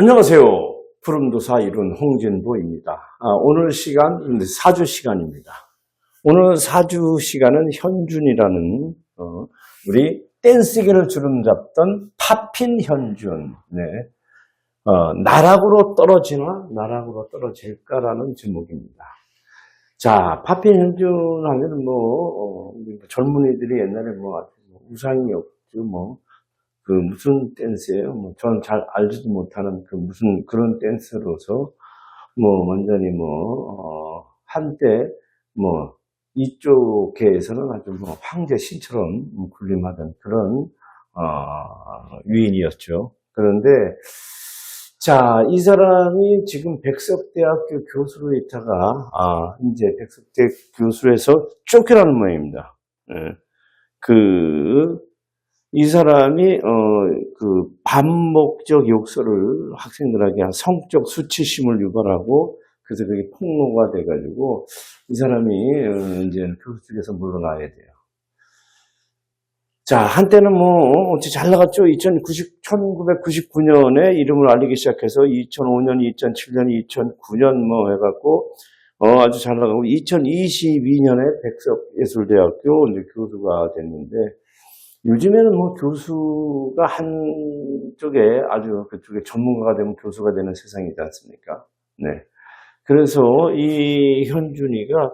안녕하세요. 푸름도사 이룬 홍진보입니다. 아, 오늘 시간, 사주 시간입니다. 오늘 사주 시간은 현준이라는, 어, 우리 댄스계를 주름 잡던 파핀 현준, 네. 어, 나락으로 떨어지나, 나락으로 떨어질까라는 제목입니다. 자, 파핀 현준 하면 뭐, 어, 우리 젊은이들이 옛날에 뭐, 우상이 없죠, 뭐. 그 무슨 댄스예요? 뭐 저는 잘 알지도 못하는 그 무슨 그런 댄스로서 뭐 완전히 뭐 어, 한때 뭐 이쪽계에서는 아주 뭐 황제 신처럼 군림하던 그런 어, 위인이었죠. 그런데 자, 이 사람이 지금 백석대학교 교수로 있다가 아, 이제 백석대 교수에서 쫓겨나는 모양입니다. 예. 그 이 사람이 어, 그 반목적 욕설을 학생들에게 한 성적 수치심을 유발하고 그래서 그게 폭로가 돼가지고 이 사람이 어, 이제 교수직에서 물러나야 돼요. 자 한때는 뭐 어찌 잘 나갔죠. 2090, 1999년에 이름을 알리기 시작해서 2005년, 2007년, 2009년 뭐 해갖고 어, 아주 잘 나가고 2022년에 백석예술대학교 이제 교수가 됐는데 요즘에는 뭐 교수가 한쪽에 아주 그쪽에 전문가가 되면 교수가 되는 세상이지 않습니까? 네. 그래서 이 현준이가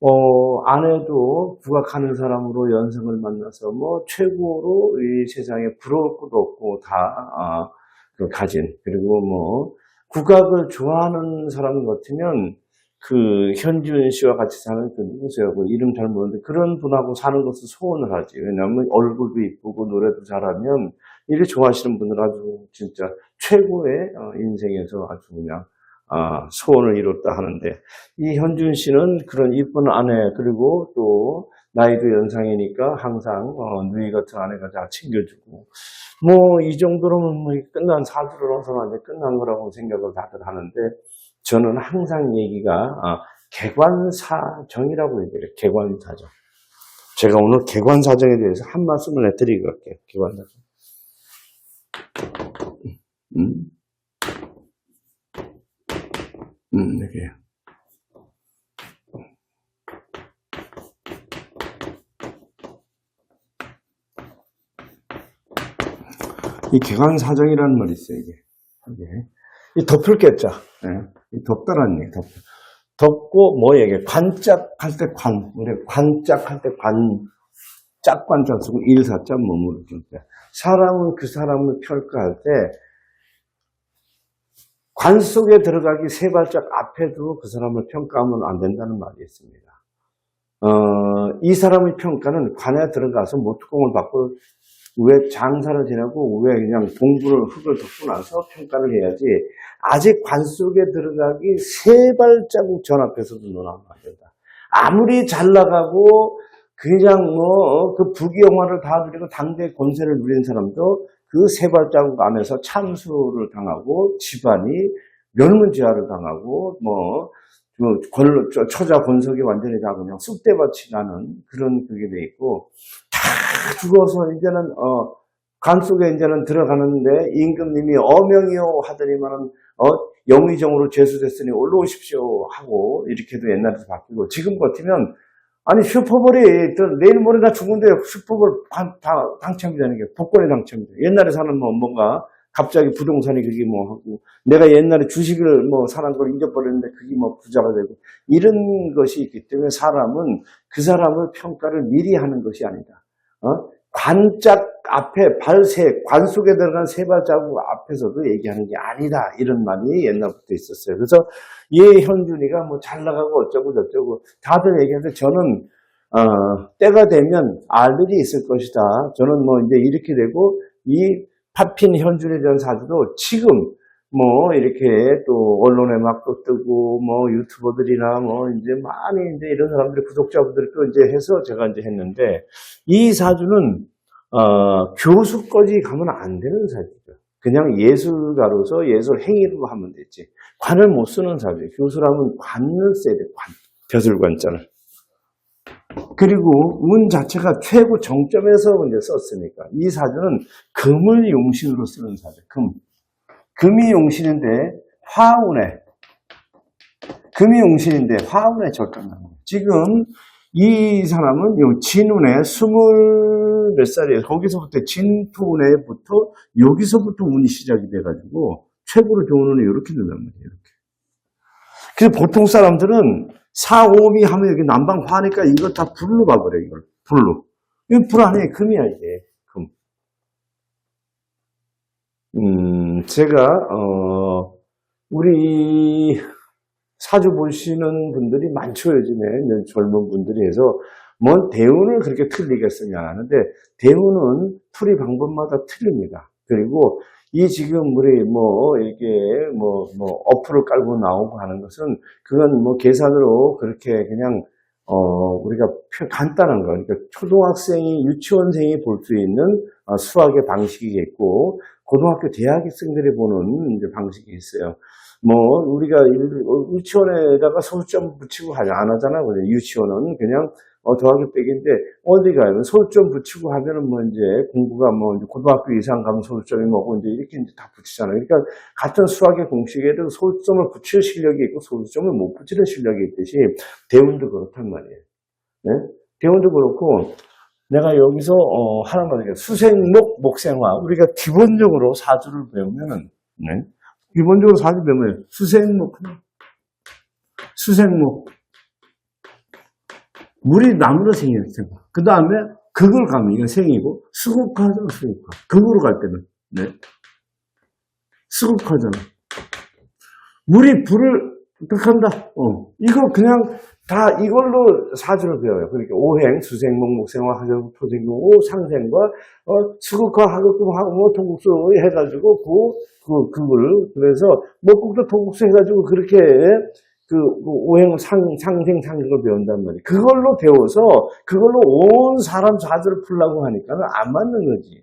어, 아내도 국악하는 사람으로 연승을 만나서 뭐 최고로 이 세상에 부러울 것도 없고 다 아, 그 가진 그리고 뭐 국악을 좋아하는 사람 같으면 그 현준 씨와 같이 사는 그 누구세요? 그 이름 잘 모르는데 그런 분하고 사는 것을 소원을 하지. 왜냐하면 얼굴도 이쁘고 노래도 잘하면 이렇게 좋아하시는 분들 아주 진짜 최고의 어, 인생에서 아주 그냥 아, 소원을 이뤘다 하는데 이 현준 씨는 그런 이쁜 아내 그리고 또 나이도 연상이니까 항상 어, 누이 같은 아내가 잘 챙겨주고 뭐 이 정도로는 뭐 끝난 사주로서는 완전 끝난 거라고 생각을 다들 하는데 저는 항상 얘기가 아, 개관사정이라고 얘기해요. 개관사정. 제가 오늘 개관사정에 대해서 한 말씀을 해드리고 갈게요. 개관사정. 음? 음, 이게. 이 개관사정이라는 말이 있어요, 이게. 이게. 이 덮을 겠자. 예. 이 덮다라는 얘기, 덮. 덮고 뭐 얘기해? 관짝할 때 관. 우리 관짝할 때 관. 짝관짝 쓰고 일사자 머무를 때. 사람은 그 사람을 평가할 때 관 속에 들어가기 세 발짝 앞에도 그 사람을 평가하면 안 된다는 말이 있습니다. 어, 이 사람의 평가는 관에 들어가서 모투공을 받고 왜 장사를 지내고 왜 그냥 공부를 흙을 덮고 나서 평가를 해야지 아직 관 속에 들어가기 세 발자국 전 앞에서도 논하면 안 된다. 아무리 잘 나가고 그냥 뭐 그 부귀영화를 다 누리고 당대 권세를 누리는 사람도 그 세 발자국 안에서 참수를 당하고 집안이 멸문지화를 당하고 뭐 권, 처자 권석이 완전히 다 그냥 쑥대밭이 나는 그런 그게 돼 있고 다 죽어서 이제는 어, 관 속에 이제는 들어가는데 임금님이 어명이요 하더니만은 어, 영의정으로 제수됐으니 올라오십시오 하고 이렇게도 옛날에도 바뀌고 지금 같으면 아니 슈퍼볼이 내일 모레 나 죽는데 슈퍼볼 당, 당첨이 되는 게 복권에 당첨이 돼. 옛날에 사는 뭐 뭔가 갑자기 부동산이 그게 뭐 하고 내가 옛날에 주식을 뭐 사는 걸 잊어버렸는데 그게 뭐 부자가 되고 이런 것이 있기 때문에 사람은 그 사람을 평가를 미리 하는 것이 아니다. 어? 관짝 앞에 발세 관 속에 들어간 세 발자국 앞에서도 얘기하는 게 아니다 이런 말이 옛날부터 있었어요. 그래서 얘 현준이가 뭐 잘 나가고 어쩌고 저쩌고 다들 얘기하는데 저는 어, 때가 되면 알 일이 있을 것이다. 저는 뭐 이제 이렇게 되고 이 파핀 현준에 대한 사주도 지금 뭐 이렇게 또 언론에 막 또 뜨고 뭐 유튜버들이나 뭐 이제 많이 이제 이런 사람들이 구독자분들이 또 이제 해서 제가 이제 했는데 이 사주는 어, 교수까지 가면 안 되는 사주죠. 그냥 예술가로서 예술 행위로 하면 되지. 관을 못 쓰는 사주예요. 교수라면 관을 써야 돼. 관. 벼슬관자를. 그리고 운 자체가 최고 정점에서 이제 썼으니까 이 사주는 금을 용신으로 쓰는 사주. 금. 금이 용신인데 화운에 금이 용신인데 화운에 절간나는 거예요. 지금 이 사람은 요 진운에 스물 몇 살이에요. 거기서부터 진토운에부터 여기서부터 운이 시작이 돼가지고 최고로 좋은 운이 이렇게 된단 말이에요. 이렇게. 그래서 보통 사람들은 4, 5미 하면 여기 난방 화니까 이걸 다 불로 가버려, 이걸. 불로. 이거 불 안에 금이야, 이게. 금. 음, 제가, 어, 우리 사주 보시는 분들이 많죠, 요즘에. 젊은 분들이 해서. 뭔 대운을 그렇게 틀리겠으냐 하는데, 대운은 풀이 방법마다 틀립니다. 그리고 이 지금 우리 뭐 이게 뭐 뭐 어플을 깔고 나오고 하는 것은 그건 뭐 계산으로 그렇게 그냥 어 우리가 표- 간단한 거 그러니까 초등학생이 유치원생이 볼 수 있는 어, 수학의 방식이겠고 고등학교 대학생들이 보는 이제 방식이 있어요. 뭐 우리가 일- 어, 유치원에다가 소수점 붙이고 하지 안 하잖아. 그죠? 유치원은 그냥 어, 더하기 빼기인데 어디 가면 소수점 붙이고 하면은 뭐 이제 공부가 뭐 이제 고등학교 이상 가면 소수점이 뭐고 이제 이렇게 이제 다 붙이잖아요. 그러니까 같은 수학의 공식에도 소수점을 붙일 실력이 있고 소수점을 못 붙이는 실력이 있듯이 대운도 그렇단 말이에요. 네? 대운도 그렇고 내가 여기서 어, 하나만 얘기해 수생목 목생화 우리가 기본적으로 사주를 배우면은 네? 기본적으로 사주 배우면 수생목 수생목 물이 나무로 생겼어요. 그 다음에 극을 가면 이건 생이고 수국화잖아 수국화. 극으로 갈 때는 네. 수국화잖아. 물이 불을 극한다. 어. 이거 그냥 다 이걸로 사주를 배워요. 그러니까 오행, 수생목, 목생화, 하정, 토생고, 상생과 어, 수국화, 하극금, 하고 뭐 토국수 해가지고 그, 그 그걸 그래서 목국도 토국수 해가지고 그렇게 그 오행 상, 상생 상극을 배운단 말이에요. 그걸로 배워서 그걸로 온 사람 사주를 풀라고 하니까는 안 맞는 거지.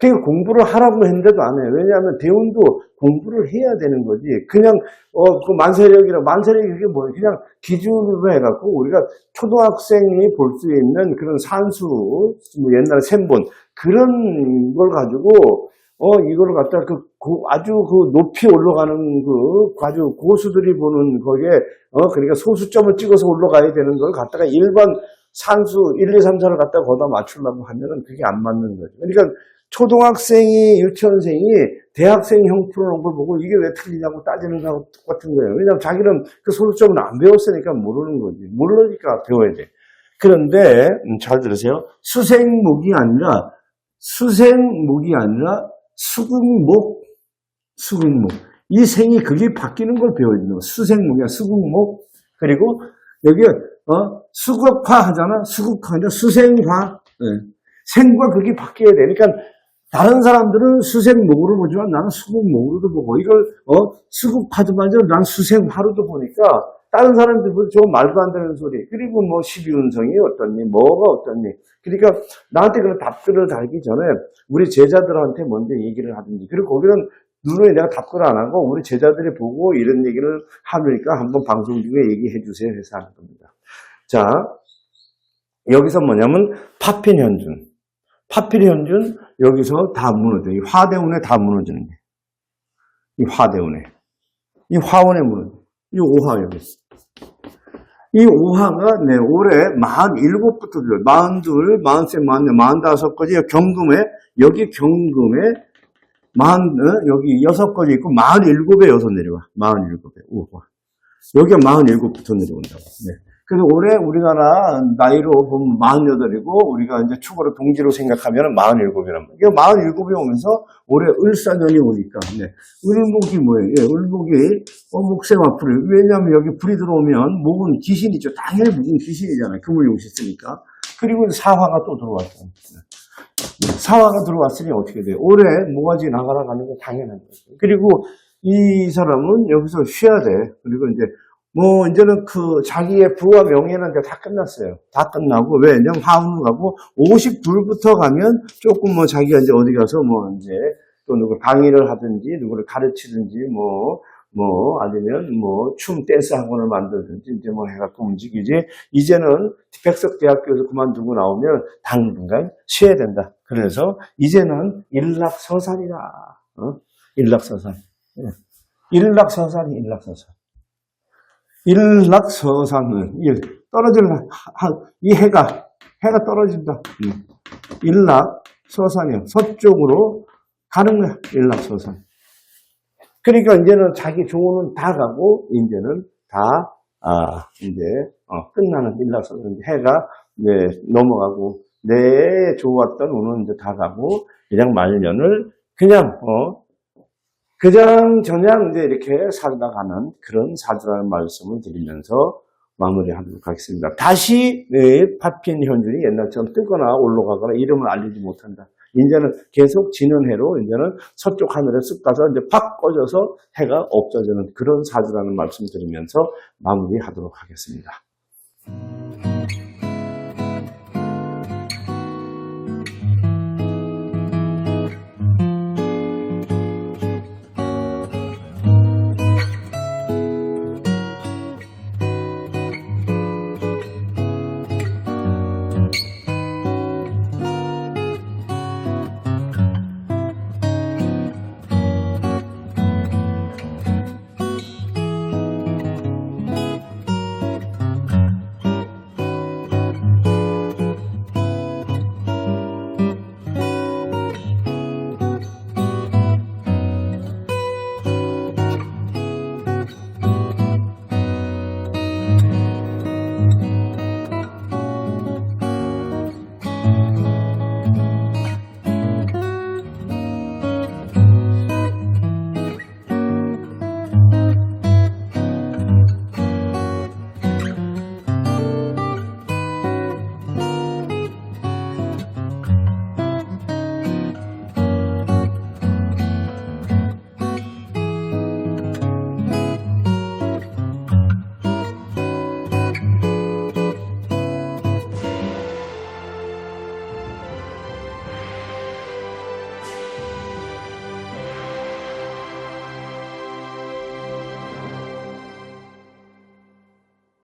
그러니까 공부를 하라고 했는데도 안 해요. 왜냐하면 대운도 공부를 해야 되는 거지. 그냥 어 그 만세력이라 만세력이 그게 뭐예요? 그냥 기준으로 해갖고 우리가 초등학생이 볼 수 있는 그런 산수, 뭐 옛날에 셈본 그런 걸 가지고 어 이걸 갖다 그 고- 아주 그 높이 올라가는 그 아주 고수들이 보는 거기에 어 그러니까 소수점을 찍어서 올라가야 되는 걸 갖다가 일반 산수 1, 2, 3, 4를 갖다가 거기다 맞추려고 하면은 그게 안 맞는 거죠. 그러니까 초등학생이 유치원생이 대학생 형 풀어놓은 걸 보고 이게 왜 틀리냐고 따지는 거하고 똑같은 거예요. 왜냐하면 자기는 그 소수점을 안 배웠으니까 모르는 거지. 모르니까 배워야 돼. 그런데 음, 잘 들으세요. 수생목이 아니라 수생목이 아니라 수국목 수국목 이 생이 그게 바뀌는 걸 배워야 되는 거야. 수생목이야 수국목 그리고 여기 어 수국화 하잖아 수국화 아니라 수생화 예. 생과 그게 바뀌어야 돼. 그러니까 다른 사람들은 수생목으로 보지만 나는 수국목으로도 보고 이걸 어 수국화도 마저 난 수생화로도 보니까 다른 사람들 보면 저 말도 안 되는 소리. 그리고 뭐 12운성이 어떻니? 뭐가 어떻니? 그러니까 나한테 그런 답글을 달기 전에 우리 제자들한테 먼저 얘기를 하든지. 그리고 거기는 눈에 내가 답글 안 하고 우리 제자들이 보고 이런 얘기를 하니까 한번 방송 중에 얘기해 주세요 해서 하는 겁니다. 자 여기서 뭐냐면 파핀현준 파필현준 여기서 다 무너져. 이 화대운에 다 무너지는 게. 이 화대운에. 이 화원에 무너져. 이 오화 여기 있어. 이 오화가 네, 올해 47부터 들어요. 42, 43, 44, 45까지 경금에, 여기 경금에, 만, 어, 여기 6가지 있고, 47에 여섯 내려와. 47에, 오화. 여기가 47부터 내려온다고. 네. 그래서 올해 우리나라 나이로 보면 48이고 우리가 이제 축으로 동지로 생각하면 47이란 말이에요. 이게 47이 오면서 올해 을사년이 오니까 네. 을목이 뭐예요? 예, 을목이 어, 목생화 풀이 왜냐하면 여기 불이 들어오면 목은 귀신이죠. 당연히 목은 귀신이잖아요. 금을용시 쓰니까. 그리고 사화가 또 들어왔죠. 네. 사화가 들어왔으니 어떻게 돼요? 올해 모가지 나가라 가는 거 당연한 거죠. 그리고 이 사람은 여기서 쉬어야 돼. 그리고 이제 뭐 이제는 그 자기의 부와 명예는 다 끝났어요. 다 끝나고 왜냐면 화운을 가고 52부터 가면 조금 뭐 자기가 이제 어디 가서 뭐 이제 또 누구 강의를 하든지 누구를 가르치든지 뭐뭐 아니면 뭐 춤 댄스 학원을 만들든지 이제 뭐 해갖고 움직이지 이제는 백석대학교에서 그만두고 나오면 당분간 쉬어야 된다. 그래서 이제는 일락서산이다. 어? 일락서산. 일락서산, 일락서산. 일락서산은 일 떨어질라. 하- 이 해가 해가 떨어진다. 음. 일락서산이요. 서쪽으로 가는 거야. 일락서산. 그러니까 이제는 자기 조언은 다 가고 이제는 다 아, 이제 어, 끝나는 일락서산 해가 이제 넘어가고 내 좋았던 운은 이제 다 가고 그냥 말년을 그냥 어 그냥 저냥 이제 이렇게 살다 가는 그런 사주라는 말씀을 드리면서 마무리하도록 하겠습니다. 다시 네, 파핀 현준이 옛날처럼 뜨거나 올라가거나 이름을 알리지 못한다. 이제는 계속 지는 해로 이제는 서쪽 하늘에 쓱 가서 이제 팍 꺼져서 해가 없어지는 그런 사주라는 말씀 드리면서 마무리하도록 하겠습니다.